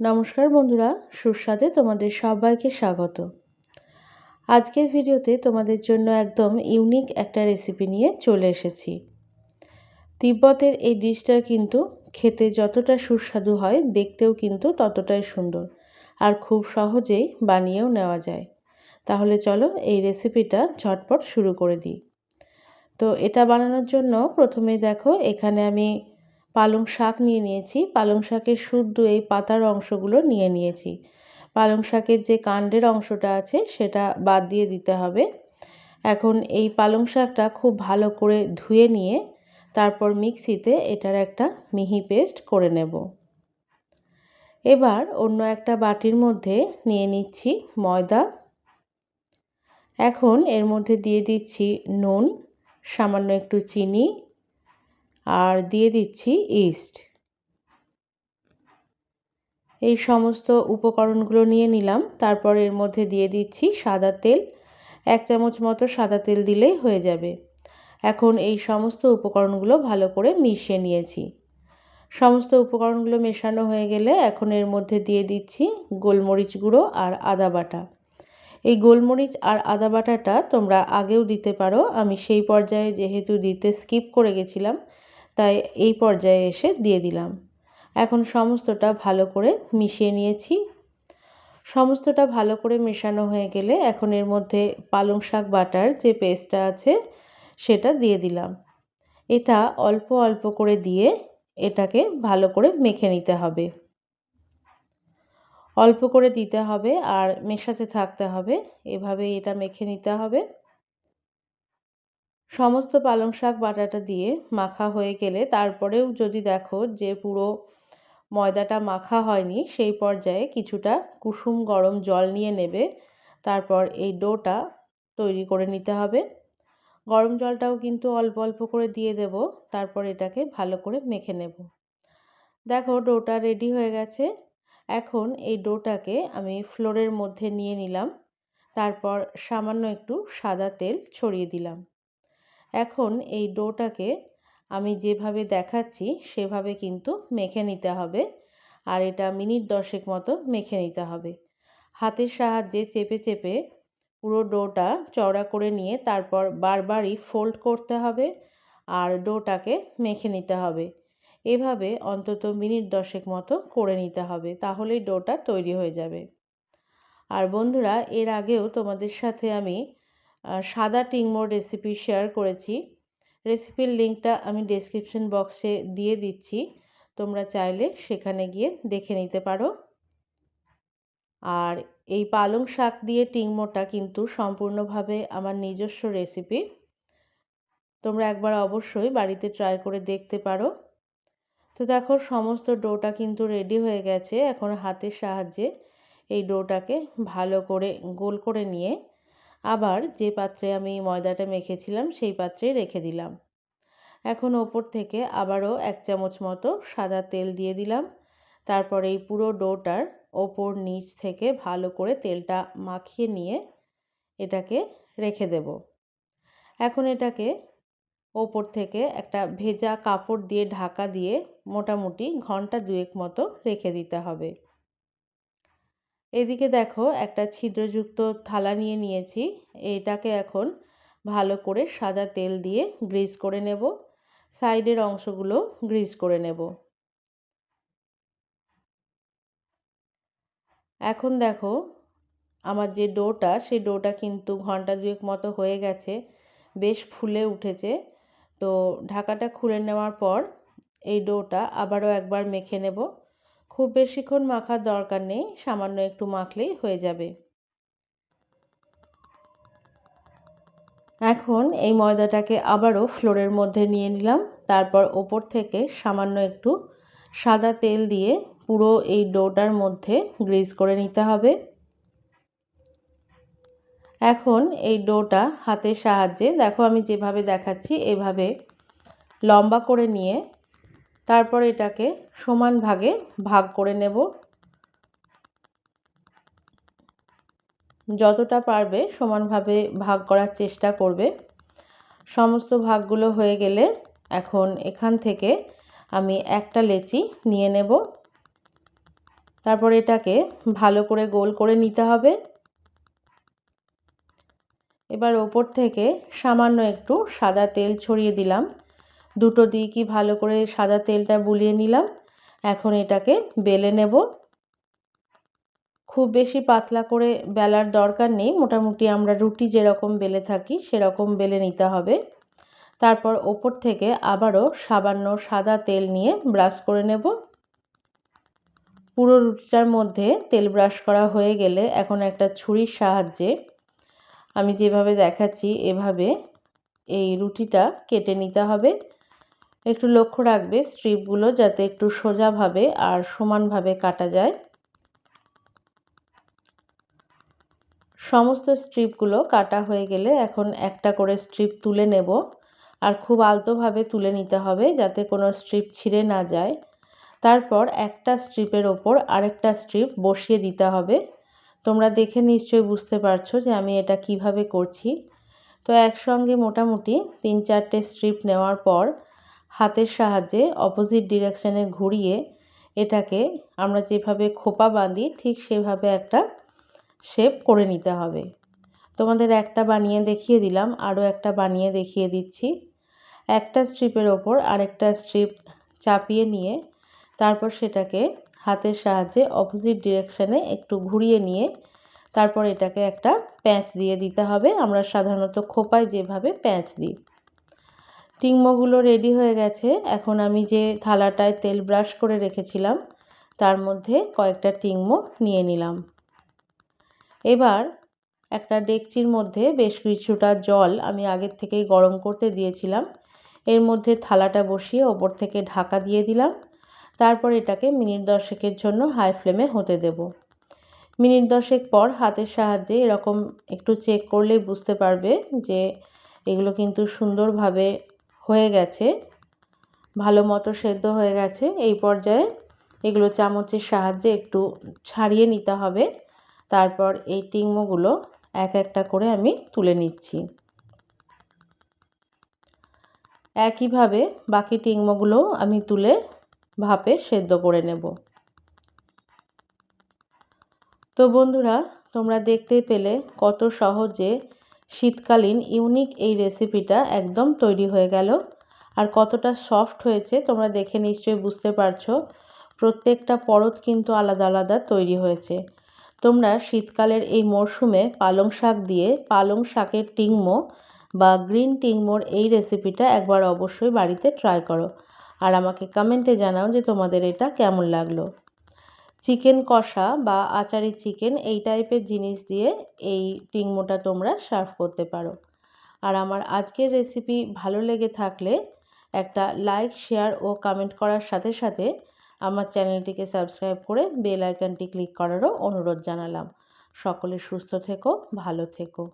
নমস্কার বন্ধুরা, সুস্বাদে তোমাদের সবাইকে স্বাগত। আজকের ভিডিওতে তোমাদের জন্য একদম ইউনিক একটা রেসিপি নিয়ে চলে এসেছি। তিব্বতের এই ডিশটা কিন্তু খেতে যতটা সুস্বাদু হয়, দেখতেও কিন্তু ততটাই সুন্দর আর খুব সহজেই বানিয়েও নেওয়া যায়। তাহলে চলো এই রেসিপিটা ঝটপট শুরু করে দিই। তো এটা বানানোর জন্য প্রথমে দেখো, এখানে আমি পালং শাক নিয়ে নিয়েছি। পালং শাকের শুদ্ধ এই পাতার অংশগুলো নিয়ে নিয়েছি। পালং শাকের যে কাণ্ডের অংশটা আছে, সেটা বাদ দিয়ে দিতে হবে। এখন এই পালং শাকটা খুব ভালো করে ধুয়ে নিয়ে তারপর মিক্সিতে এটার একটা মিহি পেস্ট করে নেব। এবার অন্য একটা বাটির মধ্যে নিয়ে নিচ্ছি ময়দা। এখন এর মধ্যে দিয়ে দিচ্ছি নুন, সামান্য একটু চিনি আর দিয়ে দিচ্ছি ইস্ট এই সমস্ত উপকরণগুলো নিয়ে নিলাম। তারপর এর মধ্যে দিয়ে দিচ্ছি সাদা তেল। এক চামচ মতো সাদা তেল দিলেই হয়ে যাবে। এখন এই সমস্ত উপকরণগুলো ভালো করে মিশিয়ে নিয়েছি। সমস্ত উপকরণগুলো মেশানো হয়ে গেলে এখন এর মধ্যে দিয়ে দিচ্ছি গোলমরিচ গুঁড়ো আর আদা বাটা। এই গোলমরিচ আর আদা বাটাটা তোমরা আগেও দিতে পারো। আমি সেই পর্যায়ে যেহেতু দিতে স্কিপ করে গেছিলাম তাই এই পর্যায়ে এসে দিয়ে দিলাম। এখন সমস্তটা ভালো করে মিশিয়ে নিয়েছি। সমস্তটা ভালো করে মেশানো হয়ে গেলে এখন এর মধ্যে পালং শাক বাটার যে পেস্টটা আছে, সেটা দিয়ে দিলাম। এটা অল্প অল্প করে দিয়ে এটাকে ভালো করে মেখে নিতে হবে। অল্প করে দিতে হবে আর মেশাতে থাকতে হবে। এভাবে এটা মেখে নিতে হবে। সমস্ত পালং শাক বাটাটা দিয়ে মাখা হয়ে গেলে তারপরেও যদি দেখো যে পুরো ময়দাটা মাখা হয়নি, সেই পর্যায়ে কিছুটা কুসুম গরম জল নিয়ে নেবে। তারপর এই ডোটা তৈরি করে নিতে হবে। গরম জলটাও কিন্তু অল্প অল্প করে দিয়ে দেব, তারপর এটাকে ভালো করে মেখে নেব। দেখো ডোটা রেডি হয়ে গেছে। এখন এই ডোটাকে আমি ফ্লোরের মধ্যে নিয়ে নিলাম। তারপর সামান্য একটু সাদা তেল ছড়িয়ে দিলাম। এখন এই ডোটাকে আমি যেভাবে দেখাচ্ছি, সেভাবে কিন্তু মেখে নিতে হবে। আর এটা মিনিট দশেক মতো মেখে নিতে হবে। হাতের সাহায্যে চেপে চেপে পুরো ডোটা চওড়া করে নিয়ে তারপর বারবারই ফোল্ড করতে হবে আর ডোটাকে মেখে নিতে হবে। এভাবে অন্তত মিনিট দশেক মতো করে নিতে হবে, তাহলেই ডোটা তৈরি হয়ে যাবে। আর বন্ধুরা, এর আগেও তোমাদের সাথে আমি সাদা টিংমোর রেসিপি শেয়ার করেছি। রেসিপির লিঙ্কটা আমি ডেসক্রিপশন বক্সে দিয়ে দিচ্ছি। তোমরা চাইলে সেখানে গিয়ে দেখে নিতে পারো। আর এই পালং শাক দিয়ে টিংমোটা কিন্তু সম্পূর্ণভাবে আমার নিজস্ব রেসিপি তোমরা একবার অবশ্যই বাড়িতে ট্রাই করে দেখতে পারো। তো দেখো, সমস্ত ডোটা কিন্তু রেডি হয়ে গেছে। এখন হাতের সাহায্যে এই ডোটাকে ভালো করে গোল করে নিয়ে আবার যে পাত্রে আমি ময়দাটা মেখেছিলাম, সেই পাত্রে রেখে দিলাম। এখন ওপর থেকে আবারও এক চামচ মতো সাদা তেল দিয়ে দিলাম। তারপর এই পুরো ডোটার ওপর নিচ থেকে ভালো করে তেলটা মাখিয়ে নিয়ে এটাকে রেখে দেব। এখন এটাকে ওপর থেকে একটা ভেজা কাপড় দিয়ে ঢাকা দিয়ে মোটামুটি ঘণ্টা দুয়েক মতো রেখে দিতে হবে। এদিকে দেখো একটা ছিদ্রযুক্ত থালা নিয়ে নিয়েছি। এটাকে এখন ভালো করে সাদা তেল দিয়ে গ্রিজ করে নেব। সাইডের অংশগুলো গ্রিজ করে নেব। এখন দেখো আমার যে ডোটা, সেই ডোটা কিন্তু ঘণ্টা দুয়েক মতো হয়ে গেছে, বেশ ফুলে উঠেছে। তো ঢাকাটা খুলে নেওয়ার পর এই ডোটা আবারও একবার মেখে নেব। খুব বেশিক্ষণ মাখার দরকার নেই, সামান্য একটু মাখলেই হয়ে যাবে। এখন এই ময়দাটাকে আবারও ফ্লোরের মধ্যে নিয়ে নিলাম, তারপর ওপর থেকে সামান্য একটু সাদা তেল দিয়ে পুরো এই ডোটার মধ্যে গ্রিজ করে নিতে হবে। এখন এই ডোটা হাতের সাহায্যে, দেখো আমি যেভাবে দেখাচ্ছি, এভাবে লম্বা করে নিয়ে তারপর এটাকে সমান ভাগে ভাগ করে নেব। যতটা পারবে সমানভাবে ভাগ করার চেষ্টা করবে। সমস্ত ভাগগুলো হয়ে গেলে এখন এখান থেকে আমি একটা লেচি নিয়ে নেব। তারপর এটাকে ভালো করে গোল করে নিতে হবে। এবার ওপর থেকে সামান্য একটু সাদা তেল ছড়িয়ে দিলাম। দুটো দিকই ভালো করে সাদা তেলটা বুলিয়ে নিলাম। এখন এটাকে বেলে নেব। খুব বেশি পাতলা করে বেলার দরকার নেই। মোটামুটি আমরা রুটি যেরকম বেলে থাকি, সেরকম বেলে নিতে হবে। তারপর ওপর থেকে আবারও সামান্য সাদা তেল নিয়ে ব্রাশ করে নেব। পুরো রুটিটার মধ্যে তেল ব্রাশ করা হয়ে গেলে এখন একটা ছুরির সাহায্যে আমি যেভাবে দেখাচ্ছি, এভাবে এই রুটিটা কেটে নিতে হবে। একটু লক্ষ্য রাখবে স্ট্রিপগুলো যাতে একটু সোজাভাবে আর সমানভাবে কাটা যায়। সমস্ত স্ট্রিপগুলো কাটা হয়ে গেলে এখন একটা করে স্ট্রিপ তুলে নেব। আর খুব আলতোভাবে তুলে নিতে হবে যাতে কোনো স্ট্রিপ ছিঁড়ে না যায়। তারপর একটা স্ট্রিপের ওপর আরেকটা স্ট্রিপ বসিয়ে দিতে হবে। তোমরা দেখে নিশ্চয়ই বুঝতে পারছ যে আমি এটা কীভাবে করছি। তো একসঙ্গে মোটামুটি তিন চারটে স্ট্রিপ নেওয়ার পর হাতের সাহায্যে অপোজিট ডিরেকশানে ঘুরিয়ে এটাকে আমরা যেভাবে খোপা বাঁধি, ঠিক সেভাবে একটা শেপ করে নিতে হবে। তোমাদের একটা বানিয়ে দেখিয়ে দিলাম, আরও একটা বানিয়ে দেখিয়ে দিচ্ছি। একটা স্ট্রিপের ওপর আরেকটা স্ট্রিপ চাপিয়ে নিয়ে তারপর সেটাকে হাতের সাহায্যে অপোজিট ডিরেকশানে একটু ঘুরিয়ে নিয়ে তারপর এটাকে একটা প্যাঁচ দিয়ে দিতে হবে। আমরা সাধারণত খোপায় যেভাবে প্যাঁচ দিই। টিংমোগুলো রেডি হয়ে গেছে। এখন আমি যে থালাটায় তেল ব্রাশ করে রেখেছিলাম, তার মধ্যে কয়েকটা টিংমো নিয়ে নিলাম। এবার একটা ডেকচির মধ্যে বেশ কিছুটা জল আমি আগের থেকেই গরম করতে দিয়েছিলাম। এর মধ্যে থালাটা বসিয়ে ওপর থেকে ঢাকা দিয়ে দিলাম। তারপর এটাকে মিনিট দশেকের জন্য হাই ফ্লেমে হতে দেব। মিনিট দশেক পর হাতের সাহায্যে এরকম একটু চেক করলেই বুঝতে পারবে যে এগুলো কিন্তু সুন্দরভাবে হয়ে গেছে, ভালো মতো সেদ্ধ হয়ে গেছে। এই পর্যায়ে এগুলো চামচের সাহায্যে একটু ছাড়িয়ে নিতে হবে। তারপর এই টিংমোগুলো এক একটা করে আমি তুলে নিচ্ছি। একইভাবে বাকি টিংমোগুলোও আমি তুলে ভাপে সেদ্ধ করে নেব। তো বন্ধুরা, তোমরা দেখতেই পেলে কত সহজে শীতকালীন ইউনিক এই রেসিপিটা একদম তৈরি হয়ে গেল। আর কতটা সফট হয়েছে তোমরা দেখে নিশ্চয়ই বুঝতে পারছ। প্রত্যেকটা পরত কিন্তু আলাদা আলাদা তৈরি হয়েছে। তোমরা শীতকালের এই মরশুমে পালং শাক দিয়ে পালং শাকের টিংমো বা গ্রিন টিংমোর এই রেসিপিটা একবার অবশ্যই বাড়িতে ট্রাই করো। আর আমাকে কমেন্টে জানাও যে তোমাদের এটা কেমন লাগল। চিকেন কষা বা আচারি চিকেন এই টাইপের জিনিস দিয়ে এই টিংমোটা তোমরা সার্ভ করতে পারো। আর আমার আজকের রেসিপি ভালো লেগে থাকলে একটা লাইক শেয়ার ও কমেন্ট করার সাথে সাথে আমার চ্যানেলটিকে সাবস্ক্রাইব করে বেল আইকনটি ক্লিক করারও অনুরোধ জানালাম। সকলে সুস্থ থেকো, ভালো থেকো।